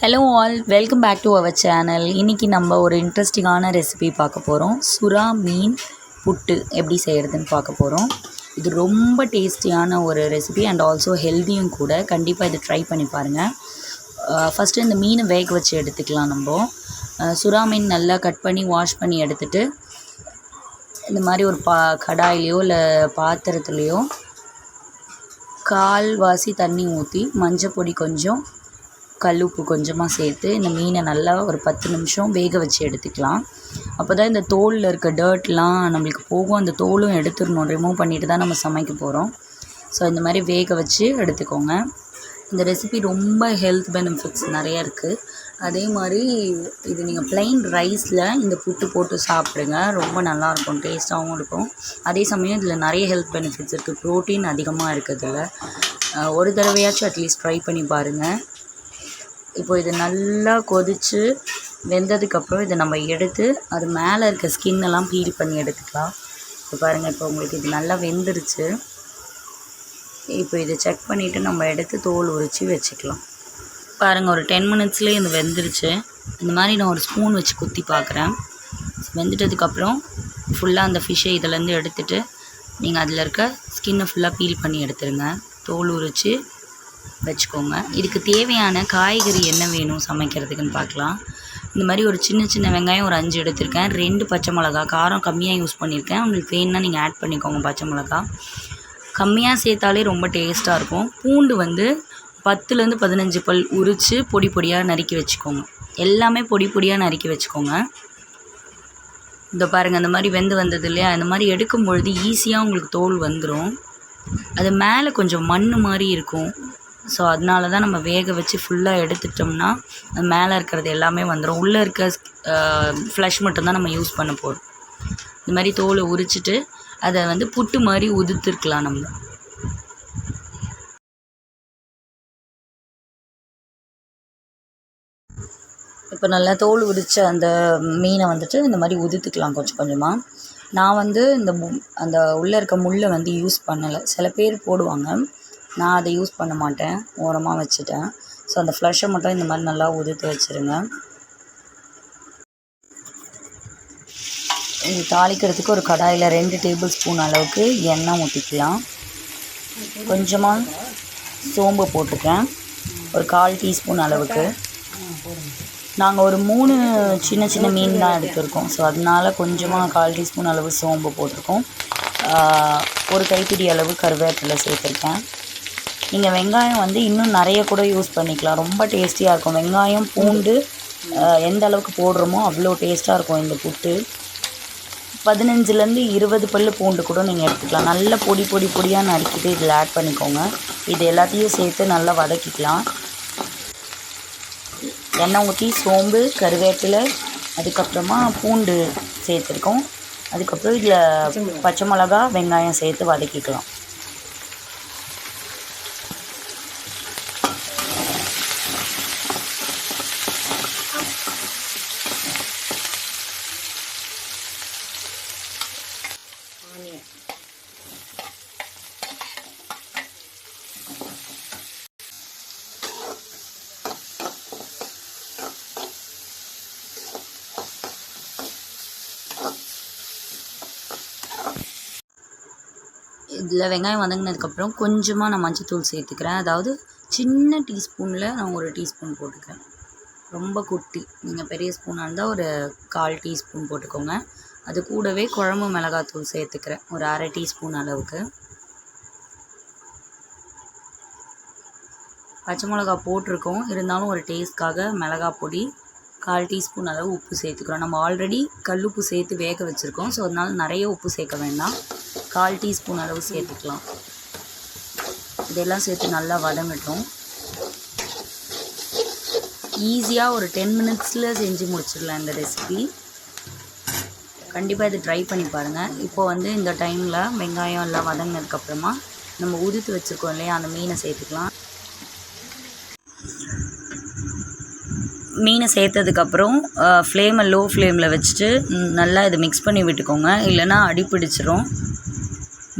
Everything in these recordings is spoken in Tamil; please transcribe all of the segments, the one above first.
Hello all welcome back to our channel இன்றைக்கி நம்ம ஒரு இன்ட்ரெஸ்டிங்கான ரெசிபி பார்க்க போகிறோம் சுறா மீன் புட்டு எப்படி செய்கிறதுன்னு பார்க்க போகிறோம் இது ரொம்ப டேஸ்டியான ஒரு ரெசிபி அண்ட் ஆல்சோ ஹெல்த்தியும் கூட. கண்டிப்பாக இதை ட்ரை பண்ணி பாருங்கள் ஃபஸ்ட்டு இந்த மீனை வேக வச்சு எடுத்துக்கலாம் நம்ம. சுறா மீன் நல்லா கட் பண்ணி வாஷ் பண்ணி எடுத்துகிட்டு இந்த மாதிரி ஒரு பா கடாயிலையோ இல்லை பாத்திரத்துலேயோ கால்வாசி தண்ணி ஊற்றி மஞ்சள் பொடி கொஞ்சம் கல் உப்பு கொஞ்சமாக சேர்த்து இந்த மீனை நல்லா ஒரு பத்து நிமிஷம் வேக வச்சு எடுத்துக்கலாம். அப்போ தான் இந்த தோலில் இருக்க டர்ட்லாம் நம்மளுக்கு போகும். அந்த தோலும் எடுத்துடணும். ரிமூவ் பண்ணிட்டு தான் நம்ம சமைக்க போகிறோம் ஸோ இந்த மாதிரி வேக வச்சு எடுத்துக்கோங்க. இந்த ரெசிபி ரொம்ப ஹெல்த் பெனிஃபிட்ஸ் நிறையா இருக்குது அதே மாதிரி இது நீங்கள் ப்ளைன் ரைஸில் இந்த புட்டு போட்டு சாப்பிடுங்க. ரொம்ப நல்லாயிருக்கும் டேஸ்ட்டாகவும் இருக்கும். அதே சமயம் இதில் நிறைய ஹெல்த் பெனிஃபிட்ஸ் இருக்குது ப்ரோட்டீன் அதிகமாக இருக்குது இதில் ஒரு தடவையாச்சும் அட்லீஸ்ட் ட்ரை பண்ணி பாருங்கள் இப்போ இது நல்லா கொதித்து வெந்ததுக்கப்புறம் இதை நம்ம எடுத்து அது மேலே இருக்க ஸ்கின்னெல்லாம் ஃபீல் பீல் பண்ணி எடுத்துக்கலாம். இப்போ பாருங்கள் இப்போ உங்களுக்கு இது நல்லா வெந்துருச்சு. இப்போ இதை செக் பண்ணிவிட்டு நம்ம எடுத்து தோல் உரித்து வச்சுக்கலாம். பாருங்கள் ஒரு டென் மினிட்ஸ்லேயே இது வெந்துருச்சு. இந்த மாதிரி நான் ஒரு ஸ்பூன் வச்சு குத்தி பார்க்குறேன். வெந்துட்டதுக்கப்புறம் ஃபுல்லாக அந்த ஃபிஷ்ஷை இதிலேருந்து எடுத்துட்டு நீங்கள் அதில் இருக்க ஸ்கின்னை ஃபுல்லாக பீல் பண்ணி எடுத்துருங்க. தோல் உரித்து வச்சுக்கோங்க. இதுக்கு தேவையான காய்கறி என்ன வேணும் சமைக்கிறதுக்குன்னு பார்க்கலாம். இந்த மாதிரி ஒரு சின்ன சின்ன வெங்காயம் ஒரு அஞ்சு எடுத்திருக்கேன். ரெண்டு பச்சை மிளகா காரம் கம்மியாக யூஸ் பண்ணியிருக்கேன். உங்களுக்கு வேணும்னா நீங்கள் ஆட் பண்ணிக்கோங்க பச்சை மிளகா. கம்மியாக சேர்த்தாலே ரொம்ப டேஸ்ட்டாக இருக்கும். பூண்டு வந்து பத்துலேருந்து பதினஞ்சு பல் உரித்து பொடி பொடியாக நறுக்கி வச்சுக்கோங்க. எல்லாமே பொடி பொடியாக நறுக்கி வச்சுக்கோங்க. இந்த பாருங்கள் அந்த மாதிரி வெந்து வந்தது இல்லையா? அந்த மாதிரி எடுக்கும் பொழுது ஈஸியாக உங்களுக்கு தோல் வந்துடும் அது மேலே கொஞ்சம் மண் மாதிரி இருக்கும். ஸோ அதனால தான் நம்ம வேக வச்சு ஃபுல்லாக எடுத்துட்டோம்னா மேலே இருக்கிறது எல்லாமே வந்துடும் உள்ளே இருக்க ஃப்ளஷ் மட்டும்தான் நம்ம யூஸ் பண்ண போகிறோம் இந்த மாதிரி தோலை உரிச்சிட்டு அதை வந்து புட்டு மாதிரி உதுத்துருக்கலாம் நம்ம. இப்போ நல்லா தோல் உரித்த அந்த மீனை வந்துட்டு இந்த மாதிரி உதுத்துக்கலாம் கொஞ்சம் கொஞ்சமாக நான் வந்து இந்த மு- அந்த உள்ளே இருக்க முள்ளை வந்து யூஸ் பண்ணலை. சில பேர் போடுவாங்க. நான் அதை யூஸ் பண்ண மாட்டேன். ஓரமாக வச்சுட்டேன். ஸோ அந்த ஃப்ளஷை மட்டும் இந்த மாதிரி நல்லா உதுத்து வச்சுருங்க. இது தாளிக்கிறதுக்கு ஒரு கடாயில் ரெண்டு டேபிள் ஸ்பூன் அளவுக்கு எண்ணெய் ஊற்றிக்கலாம் கொஞ்சமாக சோம்பு போட்டுக்கிறேன். ஒரு கால் டீஸ்பூன் அளவுக்கு. நாங்கள் ஒரு மூணு சின்ன சின்ன மீன் தான் எடுத்திருக்கோம். ஸோ அதனால கொஞ்சமாக கால் டீஸ்பூன் அளவு சோம்பு போட்டிருக்கோம். ஒரு கைப்பிடி அளவு கருவேப்பிலை சேர்த்துருக்கேன். நீங்கள் வெங்காயம் வந்து இன்னும் நிறைய கூட யூஸ் பண்ணிக்கலாம். ரொம்ப டேஸ்டியாக இருக்கும். வெங்காயம் பூண்டு எந்த அளவுக்கு போடுறோமோ அவ்வளோ டேஸ்ட்டாக இருக்கும் இந்த புட்டு. பதினஞ்சுலேருந்து இருபது பல் பூண்டு கூட நீங்கள் எடுத்துக்கலாம். நல்ல பொடி பொடி பொடியாக நறுக்கிட்டு இதில் ஆட் பண்ணிக்கோங்க. இது எல்லாத்தையும் சேர்த்து நல்லா வதக்கிக்கலாம். எண்ணெய் ஊற்றி சோம்பு கருவேப்பிலை அதுக்கப்புறமா பூண்டு சேர்த்துருக்கோம். அதுக்கப்புறம் இதில் பச்சை மிளகா வெங்காயம் சேர்த்து வதக்கிக்கலாம். இதில் வெங்காயம் வதங்கினதுக்கப்புறம் கொஞ்சமாக நான் மஞ்சத்தூள் சேர்த்துக்கிறேன். அதாவது சின்ன டீஸ்பூனில் நான் ஒரு டீஸ்பூன் போட்டுக்கிறேன். ரொம்ப குட்டி நீங்கள் பெரிய ஸ்பூனாக இருந்தால் ஒரு கால் டீஸ்பூன் போட்டுக்கோங்க. அது கூடவே குழம்பு மிளகாத்தூள் சேர்த்துக்கிறேன் ஒரு அரை டீஸ்பூன் அளவுக்கு. பச்சை மிளகா போட்டிருக்கோம் இருந்தாலும் ஒரு டேஸ்ட்காக மிளகா பொடி கால் டீஸ்பூன் அளவு உப்பு சேர்த்துக்கிறோம். நம்ம ஆல்ரெடி கல் உப்பு சேர்த்து வேக வச்சுருக்கோம் ஸோ அதனால் நிறைய உப்பு சேர்க்க வேண்டாம். கால் டீஸ்பூன் அளவு சேர்த்துக்கலாம். இதெல்லாம் சேர்த்து நல்லா வதங்கட்டும். ஈஸியாக ஒரு டென் மினிட்ஸில் செஞ்சு முடிச்சிடலாம் இந்த ரெசிபி கண்டிப்பாக இதை ட்ரை பண்ணி பாருங்கள் இப்போ வந்து இந்த டைமில் வெங்காயம் எல்லாம் வதங்கினதுக்கப்புறமா நம்ம உதுத்து வச்சுருக்கோம் இல்லையா அந்த மீனை சேர்த்துக்கலாம். மீனை சேர்த்ததுக்கப்புறம் ஃப்ளேமை லோ ஃப்ளேமில் வச்சுட்டு நல்லா இதை மிக்ஸ் பண்ணி விட்டுக்கோங்க. இல்லைன்னா அடி பிடிச்சிரும்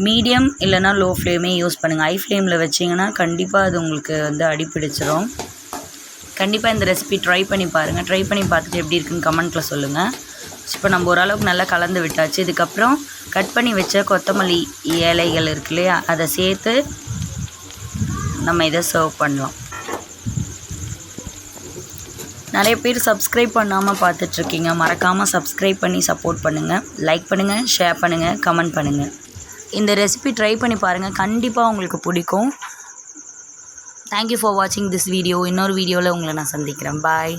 மீடியம் இல்லைன்னா லோ ஃப்ளேமே யூஸ் பண்ணுங்கள் ஹை ஃப்ளேமில் வச்சிங்கன்னா கண்டிப்பாக அது உங்களுக்கு வந்து அடி பிடிச்சிரும். கண்டிப்பாக இந்த ரெசிபி ட்ரை பண்ணி பாருங்கள் ட்ரை பண்ணி பார்த்துட்டு எப்படி இருக்குன்னு கமெண்ட்டில் சொல்லுங்கள் இப்போ நம்ம ஓரளவுக்கு நல்லா கலந்து விட்டாச்சு. இதுக்கப்புறம் கட் பண்ணி வச்ச கொத்தமல்லி இலைகள் இருக்கு இல்லையா? அதை சேர்த்து நம்ம இதை சர்வ் பண்ணலாம். நிறைய பேர் சப்ஸ்கிரைப் பண்ணாமல் பார்த்துட்ருக்கீங்க மறக்காமல் சப்ஸ்கிரைப் பண்ணி சப்போர்ட் பண்ணுங்கள் லைக் பண்ணுங்கள் ஷேர் பண்ணுங்கள் கமெண்ட் பண்ணுங்கள் இந்த ரெசிபி ட்ரை பண்ணி பாருங்கள் கண்டிப்பாக உங்களுக்கு பிடிக்கும். தேங்க்யூ ஃபார் வாட்சிங் திஸ் வீடியோ இன்னொரு வீடியோவில் உங்களை நான் சந்திக்கிறேன். பாய்